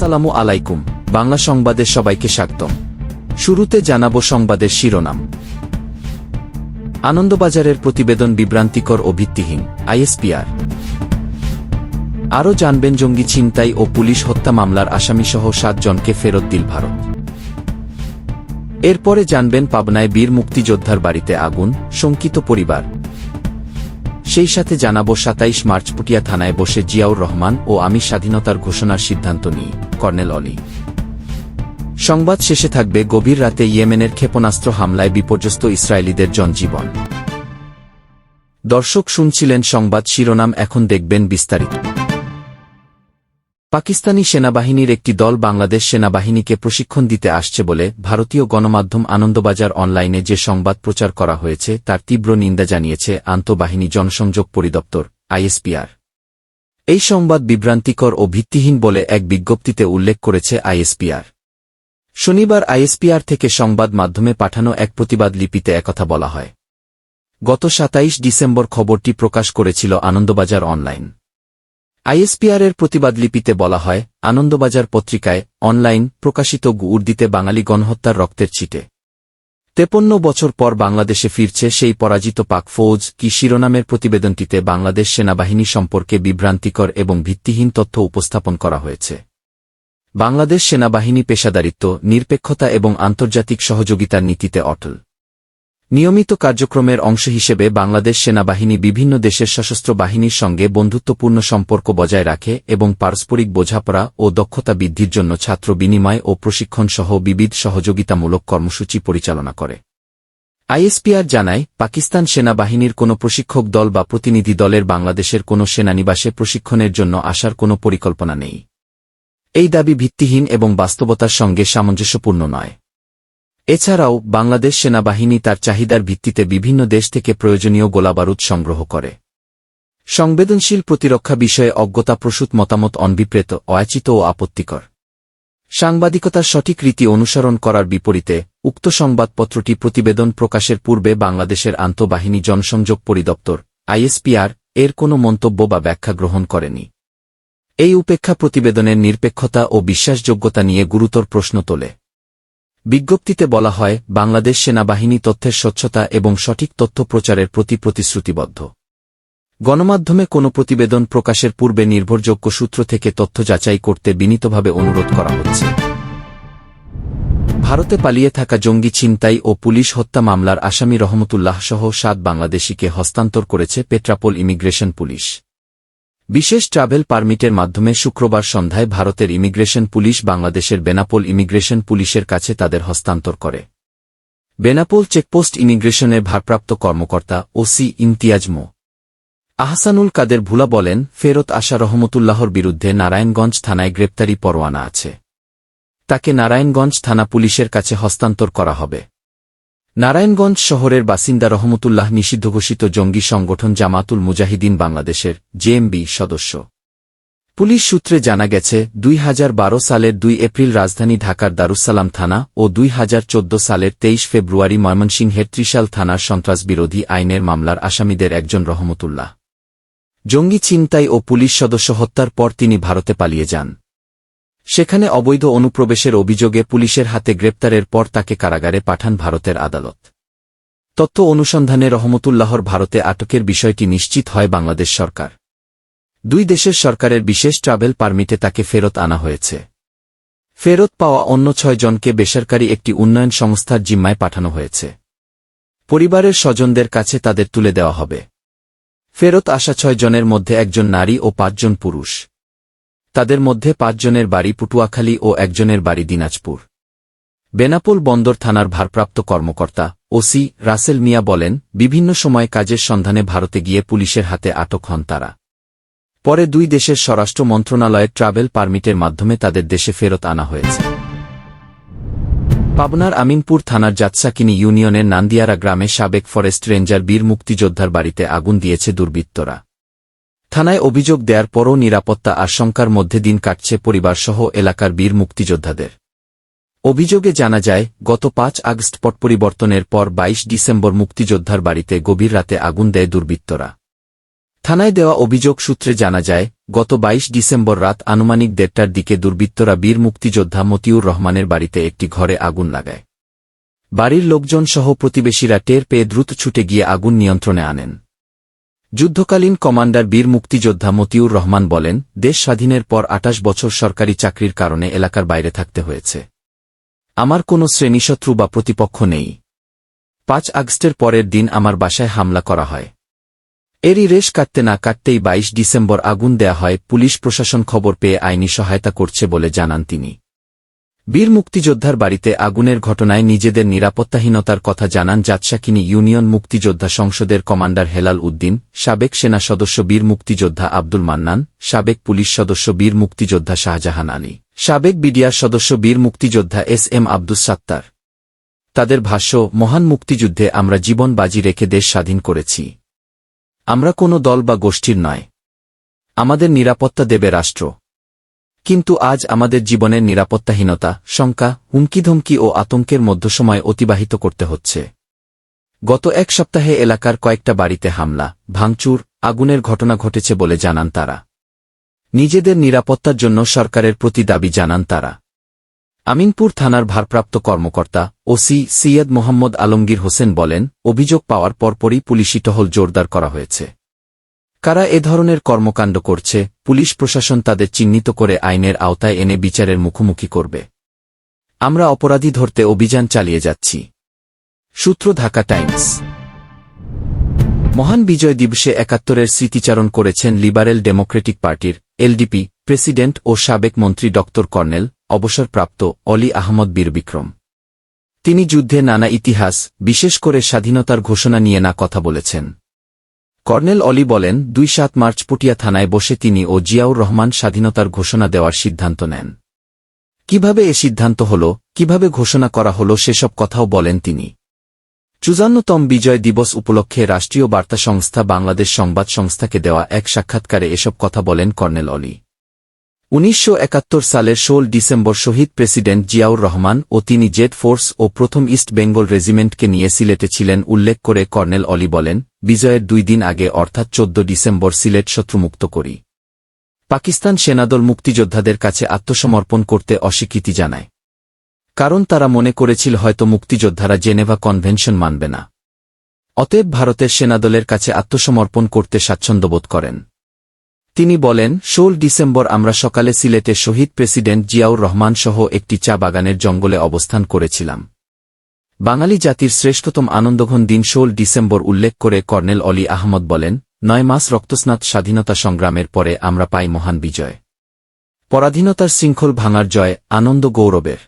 আসসালামু আলাইকুম, বাংলা সংবাদে সবাইকে স্বাগতম। শুরুতে জানাব সংবাদের শিরোনাম। আনন্দবাজারের প্রতিবেদন বিভ্রান্তিকর ও ভিত্তিহীন, আইএসপিআর। আরও জানবেন জঙ্গি ছিনতাই ও পুলিশ হত্যা মামলার আসামিসহ সাতজনকে ফেরত দিল ভারত। এরপরে জানবেন পাবনায় বীর মুক্তিযোদ্ধার বাড়িতে আগুন, শঙ্কিত পরিবার। সেই সাথে জানাব সাতাইশ মার্চ পুটিয়া থানায় বসে জিয়াউর রহমান ও আমি স্বাধীনতার ঘোষণার সিদ্ধান্ত নিই, কর্নেল অলি। সংবাদ শেষে থাকবে গভীর রাতে ইয়েমেনের ক্ষেপণাস্ত্র হামলায় বিপর্যস্ত ইসরায়েলিদের জনজীবন। দর্শক শুনছিলেন সংবাদ শিরোনাম, এখন দেখবেন বিস্তারিত। পাকিস্তানি সেনাবাহিনীর একটি দল বাংলাদেশ সেনাবাহিনীকে প্রশিক্ষণ দিতে আসছে বলে ভারতীয় গণমাধ্যম আনন্দবাজার অনলাইনে যে সংবাদ প্রচার করা হয়েছে তার তীব্র নিন্দা জানিয়েছে আন্তঃবাহিনী জনসংযোগ পরিদপ্তর, আইএসপিআর। এই সংবাদ বিভ্রান্তিকর ও ভিত্তিহীন বলে এক বিজ্ঞপ্তিতে উল্লেখ করেছে আইএসপিআর। শনিবার আইএসপিআর থেকে সংবাদ মাধ্যমে পাঠানো এক প্রতিবাদ লিপিতে একথা বলা হয়। গত সাতাইশ ডিসেম্বর খবরটি প্রকাশ করেছিল আনন্দবাজার অনলাইন। আইএসপিআরের প্রতিবাদলিপিতে বলা হয়, আনন্দবাজার পত্রিকায় অনলাইন প্রকাশিত উর্দিতে বাঙালি গণহত্যার রক্তের ছিটে। তেপন্ন বছর পর বাংলাদেশে ফিরছে সেই পরাজিত পাক ফৌজ কি শিরোনামের প্রতিবেদনটিতে বাংলাদেশ সেনাবাহিনী সম্পর্কে বিভ্রান্তিকর এবং ভিত্তিহীন তথ্য উপস্থাপন করা হয়েছে। বাংলাদেশ সেনাবাহিনী পেশাদারিত্ব, নিরপেক্ষতা এবং আন্তর্জাতিক সহযোগিতার নীতিতে অটল। নিয়মিত কার্যক্রমের অংশ হিসেবে বাংলাদেশ সেনাবাহিনী বিভিন্ন দেশের সশস্ত্র বাহিনীর সঙ্গে বন্ধুত্বপূর্ণ সম্পর্ক বজায় রাখে এবং পারস্পরিক বোঝাপড়া ও দক্ষতা বৃদ্ধির জন্য ছাত্র বিনিময় ও প্রশিক্ষণ সহ বিবিধ সহযোগিতামূলক কর্মসূচি পরিচালনা করে। আইএসপিআর জানায়, পাকিস্তান সেনাবাহিনীর কোনো প্রশিক্ষক দল বা প্রতিনিধি দলের বাংলাদেশের কোনো সেনানিবাসে প্রশিক্ষণের জন্য আসার কোনো পরিকল্পনা নেই। এই দাবি ভিত্তিহীন এবং বাস্তবতার সঙ্গে সামঞ্জস্যপূর্ণ নয়। এছাড়াও, বাংলাদেশ সেনাবাহিনী তার চাহিদার ভিত্তিতে বিভিন্ন দেশ থেকে প্রয়োজনীয় গোলাবারুদ সংগ্রহ করে। সংবেদনশীল প্রতিরক্ষা বিষয়ে অজ্ঞতাপ্রসূত মতামত অনবিপ্রেত অয়াচিত ও আপত্তিকর। সাংবাদিকতার সঠিক রীতি অনুসরণ করার বিপরীতে, উক্ত সংবাদপত্রটি প্রতিবেদন প্রকাশের পূর্বে বাংলাদেশের আন্তঃবাহিনী জনসংযোগ পরিদপ্তর, আইএসপিআর, এর কোনো মন্তব্য বা ব্যাখ্যা গ্রহণ করেনি। এই উপেক্ষা প্রতিবেদনের নিরপেক্ষতা ও বিশ্বাসযোগ্যতা নিয়ে গুরুতর প্রশ্ন তোলে। বিজ্ঞপ্তিতে বলা হয়, বাংলাদেশ সেনাবাহিনী তথ্যের স্বচ্ছতা এবং সঠিক তথ্য প্রচারের প্রতি প্রতিশ্রুতিবদ্ধ। গণমাধ্যমে কোনো প্রতিবেদন প্রকাশের পূর্বে নির্ভরযোগ্য সূত্র থেকে তথ্য যাচাই করতে বিনীতভাবে অনুরোধ করা হচ্ছে। ভারতে পালিয়ে থাকা জঙ্গি ছিনতাই ও পুলিশ হত্যা মামলার আসামি রহমতুল্লাহ সহ সাত বাংলাদেশিকে হস্তান্তর করেছে পেট্রাপোল ইমিগ্রেশন পুলিশ। বিশেষ ট্রাভেল পারমিটের মাধ্যমে শুক্রবার সন্ধ্যায় ভারতের ইমিগ্রেশন পুলিশ বাংলাদেশের বেনাপোল ইমিগ্রেশন পুলিশের কাছে তাদের হস্তান্তর করে। বেনাপোল চেকপোস্ট ইমিগ্রেশনের ভারপ্রাপ্ত কর্মকর্তা ওসি ইমতিয়াজ মো। আহসানুল কাদের ভুলা বলেন, ফেরত আসা রহমতুল্লাহর বিরুদ্ধে নারায়ণগঞ্জ থানায় গ্রেপ্তারি পরোয়ানা আছে। তাকে নারায়ণগঞ্জ থানা পুলিশের কাছে হস্তান্তর করা হবে। নারায়ণগঞ্জ শহরের বাসিন্দা রহমতুল্লাহ নিষিদ্ধ ঘোষিত জঙ্গি সংগঠন জামাতুল মুজাহিদিন বাংলাদেশের জেএমবি সদস্য। পুলিশ সূত্রে জানা গেছে, দুই হাজার বারো সালের দুই এপ্রিল রাজধানী ঢাকার দারুসালাম থানা ও দুই হাজার চোদ্দ সালের তেইশ ফেব্রুয়ারি ময়মনসিংহের ত্রিশাল থানার সন্ত্রাসবিরোধী আইনের মামলার আসামিদের একজন রহমতুল্লাহ। জঙ্গি ছিনতাই ও পুলিশ সদস্য হত্যার পর তিনি ভারতে পালিয়ে যান। সেখানে অবৈধ অনুপ্রবেশের অভিযোগে পুলিশের হাতে গ্রেপ্তারের পর তাকে কারাগারে পাঠান ভারতের আদালত। তথ্য অনুসন্ধানে রহমতুল্লাহর ভারতে আটকের বিষয়টি নিশ্চিত হয় বাংলাদেশ সরকার। দুই দেশের সরকারের বিশেষ ট্রাভেল পারমিটে তাকে ফেরত আনা হয়েছে। ফেরত পাওয়া অন্য ছয় জনকে বেসরকারি একটি উন্নয়ন সংস্থার জিম্মায় পাঠানো হয়েছে। পরিবারের স্বজনদের কাছে তাদের তুলে দেওয়া হবে। ফেরত আসা ছয় জনের মধ্যে একজন নারী ও পাঁচজন পুরুষ। তাদের মধ্যে পাঁচজনের বাড়ি পুটুয়াখালী ও একজনের বাড়ি দিনাজপুর। বেনাপোল বন্দর থানার ভারপ্রাপ্ত কর্মকর্তা ওসি রাসেল মিয়া বলেন, বিভিন্ন সময় কাজের সন্ধানে ভারতে গিয়ে পুলিশের হাতে আটক হন তারা। পরে দুই দেশের স্বরাষ্ট্র মন্ত্রণালয়ের ট্রাভেল পারমিটের মাধ্যমে তাদের দেশে ফেরত আনা হয়েছে। পাবনার আমিনপুর থানার জাতসাকিনি ইউনিয়নের নান্দিয়ারা গ্রামে সাবেক ফরেস্ট রেঞ্জার বীর মুক্তিযোদ্ধার বাড়িতে আগুন দিয়েছে দুর্বৃত্তরা। থানায় অভিযোগ দেওয়ার পরও নিরাপত্তা আশঙ্কার মধ্যে দিন কাটছে পরিবারসহ এলাকার বীর মুক্তিযোদ্ধাদের। অভিযোগে জানা যায়, গত পাঁচ আগস্ট পট পরিবর্তনের পর ২২ ডিসেম্বর মুক্তিযোদ্ধার বাড়িতে গভীর রাতে আগুন দেয় দুর্বৃত্তরা। থানায় দেওয়া অভিযোগ সূত্রে জানা যায়, গত ২২ ডিসেম্বর রাত আনুমানিক দেড়টার দিকে দুর্বৃত্তরা বীর মুক্তিযোদ্ধা মতিউর রহমানের বাড়িতে একটি ঘরে আগুন লাগায়। বাড়ির লোকজন সহ প্রতিবেশীরা টের পেয়ে দ্রুত ছুটে গিয়ে আগুন নিয়ন্ত্রণে আনেন। যুদ্ধকালীন কমান্ডার বীর মুক্তিযোদ্ধা মতিউর রহমান বলেন, দেশ স্বাধীনের পর আটাশ বছর সরকারি চাকরির কারণে এলাকার বাইরে থাকতে হয়েছে। আমার কোনো শ্রেণীশত্রু বা প্রতিপক্ষ নেই। পাঁচ আগস্টের পরের দিন আমার বাসায় হামলা করা হয়। এরই রেশ কাটতে না কাটতেই ২২ ডিসেম্বর আগুন দেয়া হয়, পুলিশ প্রশাসন খবর পেয়ে আইনি সহায়তা করছে বলে জানান তিনি। বীর মুক্তিযোদ্ধার বাড়িতে আগুনের ঘটনায় নিজেদের নিরাপত্তাহীনতার কথা জানান জাতসাকিনী ইউনিয়ন মুক্তিযোদ্ধা সংসদের কমান্ডার হেলাল উদ্দিন, সাবেক সেনা সদস্য বীর মুক্তিযোদ্ধা আব্দুল মান্নান, সাবেক পুলিশ সদস্য বীর মুক্তিযোদ্ধা শাহজাহান আলী, সাবেক বিডিআর সদস্য বীর মুক্তিযোদ্ধা এস এম আব্দুস সাত্তার। তাদের ভাষ্য, মহান মুক্তিযুদ্ধে আমরা জীবন বাজি রেখে দেশ স্বাধীন করেছি। আমরা কোনো দল বা গোষ্ঠীর নয়। আমাদের নিরাপত্তা দেবে রাষ্ট্র। কিন্তু আজ আমাদের জীবনের নিরাপত্তাহীনতা, শঙ্কা, হুমকিধমকি ও আতঙ্কের মধ্যসময় অতিবাহিত করতে হচ্ছে। গত এক সপ্তাহে এলাকার কয়েকটা বাড়িতে হামলা, ভাঙচুর, আগুনের ঘটনা ঘটেছে বলে জানান তারা। নিজেদের নিরাপত্তার জন্য সরকারের প্রতি দাবি জানান তারা। আমিনপুর থানার ভারপ্রাপ্ত কর্মকর্তা ওসি সৈয়দ মোহাম্মদ আলমগীর হোসেন বলেন, অভিযোগ পাওয়ার পরপরই পুলিশি টহল জোরদার করা হয়েছে। কারা এ ধরনের কর্মকাণ্ড করছে, পুলিশ প্রশাসন তাদের চিহ্নিত করে আইনের আওতায় এনে বিচারের মুখোমুখি করবে। আমরা অপরাধী ধরতে অভিযান চালিয়ে যাচ্ছি। সূত্র ঢাকা টাইমস। মহান বিজয় দিবসে একাত্তরের স্মৃতিচারণ করেছেন লিবারেল ডেমোক্রেটিক পার্টির এলডিপি প্রেসিডেন্ট ও সাবেক মন্ত্রী ড কর্নেল, অবসরপ্রাপ্ত অলি আহমদ বীর বিক্রম তিনি যুদ্ধে নানা ইতিহাস, বিশেষ করে স্বাধীনতার ঘোষণা নিয়ে না কথা বলেছেন। কর্নেল অলি বলেন, দুই সাত মার্চ পটিয়া থানায় বসে তিনি ও জিয়াউর রহমান স্বাধীনতার ঘোষণা দেওয়ার সিদ্ধান্ত নেন। কীভাবে এ সিদ্ধান্ত হল, কীভাবে ঘোষণা করা হল সেসব কথাও বলেন তিনি। চুজান্নতম বিজয় দিবস উপলক্ষে রাষ্ট্রীয় বার্তা সংস্থা বাংলাদেশ সংবাদ সংস্থাকে দেওয়া এক সাক্ষাৎকারে এসব কথা বলেন কর্নেল অলি। উনিশশো একাত্তর সালের ষোল ডিসেম্বর শহীদ প্রেসিডেন্ট জিয়াউর রহমান ও তিনি জেড ফোর্স ও প্রথম ইস্ট বেঙ্গল রেজিমেন্টকে নিয়ে সিলেটে ছিলেন, উল্লেখ করে কর্নেল অলি বলেন, বিজয়ের দুই দিন আগে অর্থাৎ চোদ্দ ডিসেম্বর সিলেট শত্রুমুক্ত করি। পাকিস্তান সেনাদল মুক্তিযোদ্ধাদের কাছে আত্মসমর্পণ করতে অস্বীকৃতি জানায়। কারণ তারা মনে করেছিল হয়তো মুক্তিযোদ্ধারা জেনেভা কনভেনশন মানবে না। অতএব ভারতের সেনাদলের কাছে আত্মসমর্পণ করতে স্বাচ্ছন্দ্যবোধ করেন। তিনি বলেন, ষোল ডিসেম্বর আমরা সকালে সিলেটে শহীদ প্রেসিডেন্ট জিয়াউর রহমান সহ একটি চা বাগানের জঙ্গলে অবস্থান করেছিলাম। বাঙালি জাতির শ্রেষ্ঠতম আনন্দঘন দিন ষোল ডিসেম্বর উল্লেখ করে কর্নেল অলি আহমদ বলেন, নয় মাস রক্তস্নাত স্বাধীনতা সংগ্রামের পরে আমরা পাই মহান বিজয়। পরাধীনতার শৃঙ্খল ভাঙার জয় আনন্দ গৌরবের।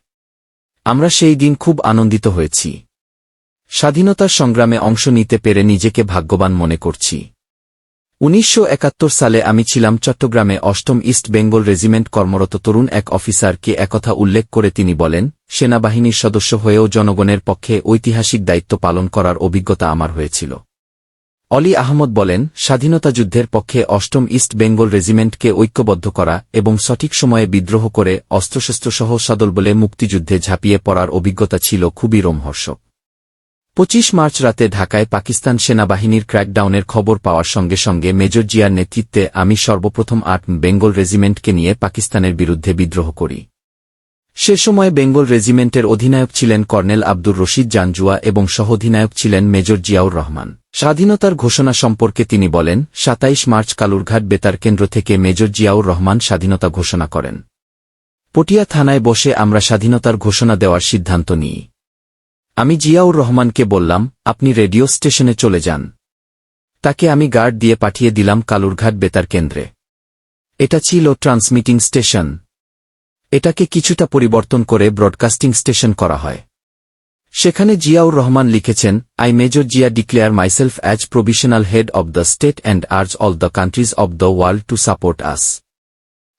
আমরা সেই দিন খুব আনন্দিত হয়েছি। স্বাধীনতার সংগ্রামে অংশ নিতে পেরে নিজেকে ভাগ্যবান মনে করছি। উনিশশো একাত্তর সালে আমি ছিলাম চট্টগ্রামে অষ্টম ইস্ট বেঙ্গল রেজিমেন্ট কর্মরত তরুণ এক অফিসারকে একথা উল্লেখ করে তিনি বলেন, সেনাবাহিনীর সদস্য হয়েও জনগণের পক্ষে ঐতিহাসিক দায়িত্ব পালন করার অভিজ্ঞতা আমার হয়েছিল। অলি আহমদ বলেন, স্বাধীনতা যুদ্ধের পক্ষে অষ্টম ইস্ট বেঙ্গল রেজিমেন্টকে ঐক্যবদ্ধ করা এবং সঠিক সময়ে বিদ্রোহ করে অস্ত্রশস্ত্রসহ সদলবলে মুক্তিযুদ্ধে ঝাঁপিয়ে পড়ার অভিজ্ঞতা ছিল খুবই রোমহর্ষক। পঁচিশ মার্চ রাতে ঢাকায় পাকিস্তান সেনাবাহিনীর ক্র্যাকডাউনের খবর পাওয়ার সঙ্গে সঙ্গে মেজর জিয়ার নেতৃত্বে আমি সর্বপ্রথম আট বেঙ্গল রেজিমেন্টকে নিয়ে পাকিস্তানের বিরুদ্ধে বিদ্রোহ করি। সে সময় বেঙ্গল রেজিমেন্টের অধিনায়ক ছিলেন কর্নেল আব্দুর রশিদ জানজুয়া এবং সহঅধিনায়ক ছিলেন মেজর জিয়াউর রহমান। স্বাধীনতার ঘোষণা সম্পর্কে তিনি বলেন, সাতাইশ মার্চ কালুরঘাট বেতার কেন্দ্র থেকে মেজর জিয়াউর রহমান স্বাধীনতা ঘোষণা করেন। পটিয়া থানায় বসে আমরা স্বাধীনতার ঘোষণা দেওয়ার সিদ্ধান্ত নিই। আমি জিয়াউর রহমানকে বললাম, আপনি রেডিও স্টেশনে চলে যান। তাকে আমি গার্ড দিয়ে পাঠিয়ে দিলাম কালুরঘাট বেতার কেন্দ্রে। এটা ছিল ট্রান্সমিটিং স্টেশন। এটাকে কিছুটা পরিবর্তন করে ব্রডকাস্টিং স্টেশন করা হয়। সেখানে জিয়াউর রহমান লিখেছেন I major Zia declare myself as provisional head of the state and urge all the countries of the world to support us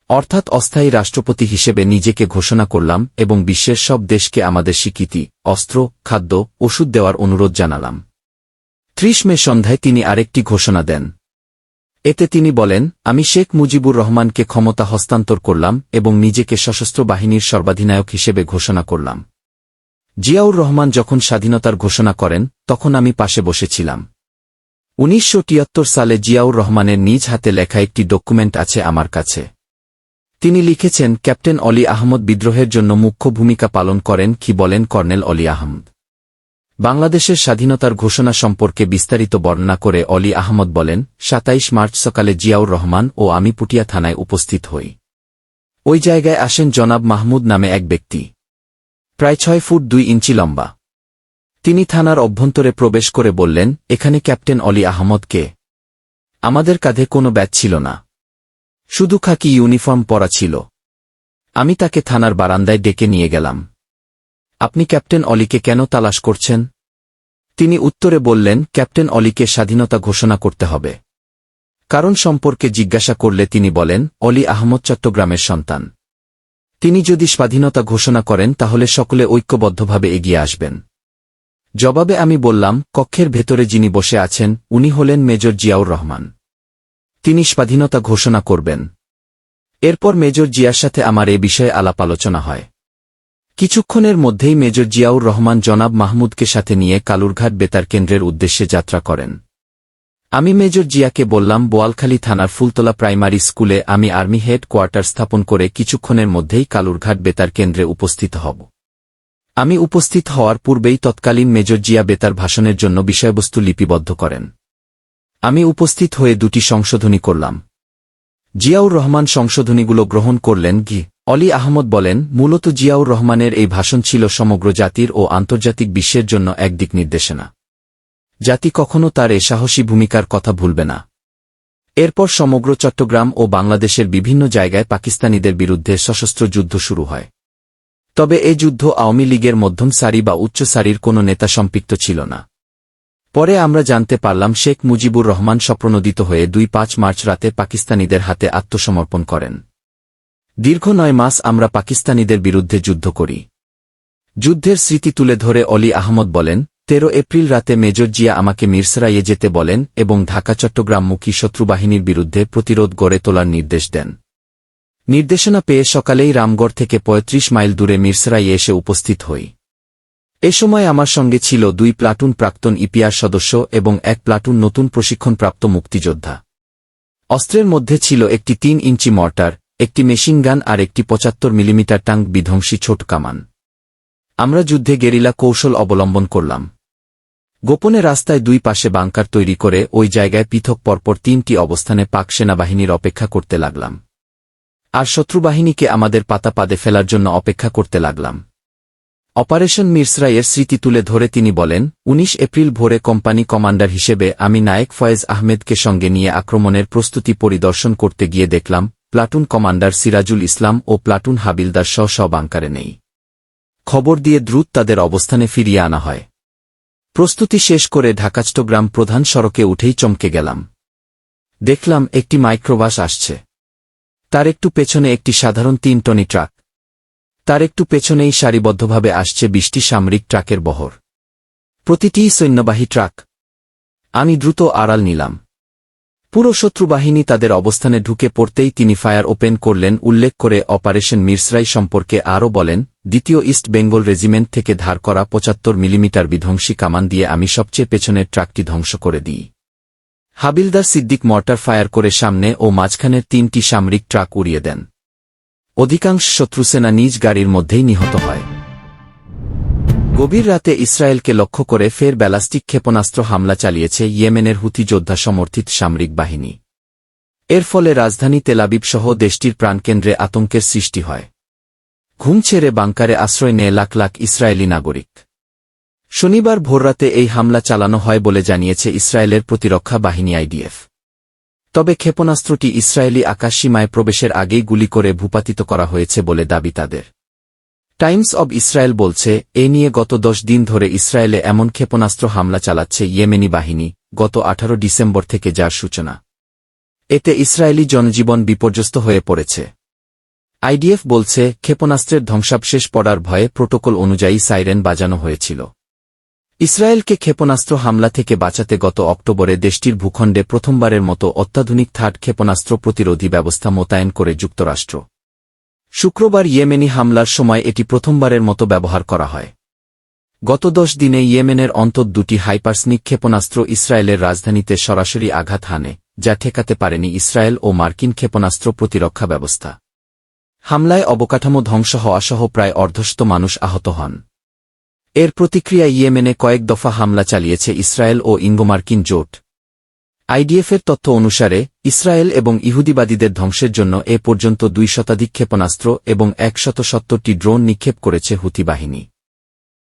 অর্থাৎ অস্থায়ী রাষ্ট্রপতি হিসেবে নিজেকে ঘোষণা করলাম এবং বিশ্বের সব দেশকে আমাদের স্বীকৃতি, অস্ত্র, খাদ্য, ওষুধ দেওয়ার অনুরোধ জানালাম। ত্রিশ মে সন্ধ্যায় তিনি আরেকটি ঘোষণা দেন। এতে তিনি বলেন, আমি শেখ মুজিবুর রহমানকে ক্ষমতা হস্তান্তর করলাম এবং নিজেকে সশস্ত্র বাহিনীর সর্বাধিনায়ক হিসেবে ঘোষণা করলাম। জিয়াউর রহমান যখন স্বাধীনতার ঘোষণা করেন, তখন আমি পাশে বসেছিলাম। উনিশশো তিয়াত্তর সালে জিয়াউর রহমানের নিজ হাতে লেখা একটি ডকুমেন্ট আছে আমার কাছে। তিনি লিখেছেন, ক্যাপ্টেন অলি আহমদ বিদ্রোহের জন্য মুখ্য ভূমিকা পালন করেন কি বলেন কর্নেল অলি আহমদ। বাংলাদেশের স্বাধীনতার ঘোষণা সম্পর্কে বিস্তারিত বর্ণনা করে অলি আহমদ বলেন, সাতাইশ মার্চ সকালে জিয়াউর রহমান ও আমি পুটিয়া থানায় উপস্থিত হই। ওই জায়গায় আসেন জনাব মাহমুদ নামে এক ব্যক্তি। প্রায় ছয় ফুট দুই ইঞ্চি লম্বা। তিনি থানার অভ্যন্তরে প্রবেশ করে বললেন, এখানে ক্যাপ্টেন অলি আহমদকে আমাদের কাঁধে কোনো ব্যাচ ছিল না। শুধু খাকি ইউনিফর্ম পরা ছিল। আমি তাকে থানার বারান্দায় ডেকে নিয়ে গেলাম। আপনি ক্যাপ্টেন অলিকে কেন তালাশ করছেন? তিনি উত্তরে বললেন, ক্যাপ্টেন অলিকে স্বাধীনতা ঘোষণা করতে হবে। কারণ সম্পর্কে জিজ্ঞাসা করলে তিনি বলেন, অলি আহমদ চট্টগ্রামের সন্তান। তিনি যদি স্বাধীনতা ঘোষণা করেন, তাহলে সকলে ঐক্যবদ্ধভাবে এগিয়ে আসবেন। জবাবে আমি বললাম, কক্ষের ভেতরে যিনি বসে আছেন, উনি হলেন মেজর জিয়াউর রহমান। তিনি স্বাধীনতা ঘোষণা করবেন। এরপর মেজর জিয়ার সাথে আমার এ বিষয়ে আলাপ আলোচনা হয়। কিছুক্ষণের মধ্যেই মেজর জিয়াউর রহমান জনাব মাহমুদকে সাথে নিয়ে কালুরঘাট বেতার কেন্দ্রের উদ্দেশ্যে যাত্রা করেন। আমি মেজর জিয়াকে বললাম, বোয়ালখালী থানার ফুলতলা প্রাইমারি স্কুলে আমি আর্মি হেড কোয়ার্টার স্থাপন করে কিছুক্ষণের মধ্যেই কালুরঘাট বেতার কেন্দ্রে উপস্থিত হব। আমি উপস্থিত হওয়ার পূর্বেই তৎকালীন মেজর জিয়া বেতার ভাষণের জন্য বিষয়বস্তু লিপিবদ্ধ করেন। আমি উপস্থিত হয়ে দুটি সংশোধনী করলাম। জিয়াউর রহমান সংশোধনীগুলো গ্রহণ করলেন গি। অলি আহমদ বলেন, মূলত জিয়াউর রহমানের এই ভাষণ ছিল সমগ্র জাতির ও আন্তর্জাতিক বিশ্বের জন্য একদিক নির্দেশনা। জাতি কখনও তার এ সাহসী ভূমিকার কথা ভুলবে না। এরপর সমগ্র চট্টগ্রাম ও বাংলাদেশের বিভিন্ন জায়গায় পাকিস্তানিদের বিরুদ্ধে সশস্ত্র যুদ্ধ শুরু হয়। তবে এ যুদ্ধ আওয়ামী লীগের মধ্যম সারি বা উচ্চ সারির কোনো নেতা সম্পৃক্ত ছিল না। পরে আমরা জানতে পারলাম শেখ মুজিবুর রহমান স্বপ্রণোদিত হয়ে দুই পাঁচ মার্চ রাতে পাকিস্তানিদের হাতে আত্মসমর্পণ করেন। দীর্ঘ নয় মাস আমরা পাকিস্তানিদের বিরুদ্ধে যুদ্ধ করি। যুদ্ধের স্মৃতি তুলে ধরে অলি আহমদ বলেন, তেরো এপ্রিল রাতে মেজর জিয়া আমাকে মিরসরাইয়ে যেতে বলেন এবং ঢাকা চট্টগ্রামমুখী শত্রুবাহিনীর বিরুদ্ধে প্রতিরোধ গড়ে তোলার নির্দেশ দেন। নির্দেশনা পেয়ে সকালেই রামগড় থেকে ৩৫ মাইল দূরে মিরসরাইয়ে এসে উপস্থিত হই। এ সময় আমার সঙ্গে ছিল দুই প্লাটুন প্রাক্তন ইপিআর সদস্য এবং এক প্লাটুন নতুন প্রশিক্ষণপ্রাপ্ত মুক্তিযোদ্ধা। অস্ত্রের মধ্যে ছিল একটি তিন ইঞ্চি মর্টার, একটি মেশিনগান আর একটি পঁচাত্তর মিলিমিটার টাঙ্ক বিধ্বংসী ছোট কামান। আমরা যুদ্ধে গেরিলা কৌশল অবলম্বন করলাম। গোপনে রাস্তায় দুই পাশে বাংকার তৈরি করে ওই জায়গায় পৃথক পরপর তিনটি অবস্থানে পাক সেনাবাহিনীর অপেক্ষা করতে লাগলাম। আর শত্রুবাহিনীকে আমাদের পাতা পাদে ফেলার জন্য অপেক্ষা করতে লাগলাম। অপারেশন মিরসরাইয়ের স্মৃতি তুলে ধরে তিনি বলেন ১৯ এপ্রিল ভোরে কোম্পানি কমান্ডার হিসেবে আমি নায়েক ফয়েজ আহমেদকে সঙ্গে নিয়ে আক্রমণের প্রস্তুতি পরিদর্শন করতে গিয়ে দেখলাম, প্লাটুন কমান্ডার সিরাজুল ইসলাম ও প্লাটুন হাবিলদার সহ সব আঙ্কারে নেই। খবর দিয়ে দ্রুত তাদের অবস্থানে ফিরিয়ে আনা হয়। প্রস্তুতি শেষ করে ঢাকাচট্টগ্রাম প্রধান সড়কে উঠেই চমকে গেলাম। দেখলাম একটি মাইক্রোবাস আসছে। তার একটু পেছনে একটি সাধারণ তিন টনি ট্রাক। তার একটু পেছনেই সারিবদ্ধভাবে আসছে বিশটি সামরিক ট্রাকের বহর। প্রতিটিই সৈন্যবাহী ট্রাক। আমি দ্রুত আড়াল নিলাম। পুরো শত্রুবাহিনী তাদের অবস্থানে ঢুকে পড়তেই তিনি ফায়ার ওপেন করলেন, উল্লেখ করে অপারেশন মিরসরাই সম্পর্কে আরও বলেন, দ্বিতীয় ইস্ট বেঙ্গল রেজিমেন্ট থেকে ধার করা পঁচাত্তর মিলিমিটার বিধ্বংসী কামান দিয়ে আমি সবচেয়ে পেছনের ট্রাকটি ধ্বংস করে দিই। হাবিলদার সিদ্দিক মর্টার ফায়ার করে সামনে ও মাঝখানের তিনটি সামরিক ট্রাক উড়িয়ে দেন। অধিকাংশ শত্রুসেনা নিজ গাড়ির মধ্যেই নিহত হয়। গভীর রাতে ইসরায়েলকে লক্ষ্য করে ফের ব্যালাস্টিক ক্ষেপণাস্ত্র হামলা চালিয়েছে ইয়েমেনের হুথি যোদ্ধা সমর্থিত সামরিক বাহিনী। এর ফলে রাজধানী তেলাবিব সহ দেশটির প্রাণকেন্দ্রে আতঙ্কের সৃষ্টি হয়। ঘুম ছেড়ে বাংকারে আশ্রয় নেয় লাখ লাখ ইসরায়েলি নাগরিক। শনিবার ভোররাতে এই হামলা চালানো হয় বলে জানিয়েছে ইসরায়েলের প্রতিরক্ষা বাহিনী আইডিএফ। তবে ক্ষেপণাস্ত্রটি ইসরায়েলি আকাশসীমায় প্রবেশের আগেই গুলি করে ভূপাতিত করা হয়েছে বলে দাবি তাদের। টাইমস অব ইসরায়েল বলছে, এ নিয়ে গত দশ দিন ধরে ইসরায়েলে এমন ক্ষেপণাস্ত্র হামলা চালাচ্ছে ইয়েমেনি বাহিনী, গত আঠারো ডিসেম্বর থেকে যার সূচনা। এতে ইসরায়েলি জনজীবন বিপর্যস্ত হয়ে পড়েছে। আইডিএফ বলছে, ক্ষেপণাস্ত্রের ধ্বংসাবশেষ পড়ার ভয়ে প্রোটোকল অনুযায়ী সাইরেন বাজানো হয়েছিল। ইসরায়েলকে ক্ষেপণাস্ত্র হামলা থেকে বাঁচাতে গত অক্টোবরে দেশটির ভূখণ্ডে প্রথমবারের মতো অত্যাধুনিক থার্ড ক্ষেপণাস্ত্র প্রতিরোধী ব্যবস্থা মোতায়েন করে যুক্তরাষ্ট্র। শুক্রবার ইয়েমেনি হামলার সময় এটি প্রথমবারের মতো ব্যবহার করা হয়। গত দশ দিনে ইয়েমেনের অন্তত দুটি হাইপারসনিক ক্ষেপণাস্ত্র ইসরায়েলের রাজধানীতে সরাসরি আঘাত হানে, যা ঠেকাতে পারেনি ইসরায়েল ও মার্কিন ক্ষেপণাস্ত্র প্রতিরক্ষা ব্যবস্থা। হামলায় অবকাঠামো ধ্বংস হওয়াসহ প্রায় অর্ধশত মানুষ আহত হন। এর প্রতিক্রিয়া ইয়েমেনে কয়েক দফা হামলা চালিয়েছে ইসরায়েল ও ইঙ্গোমার্কিন জোট। আইডিএফের তথ্য অনুসারে, ইসরায়েল এবং ইহুদিবাদীদের ধ্বংসের জন্য এ পর্যন্ত দুই শতাধিক ক্ষেপণাস্ত্র এবং একশত সত্তরটি ড্রোন নিক্ষেপ করেছে হুতি বাহিনী।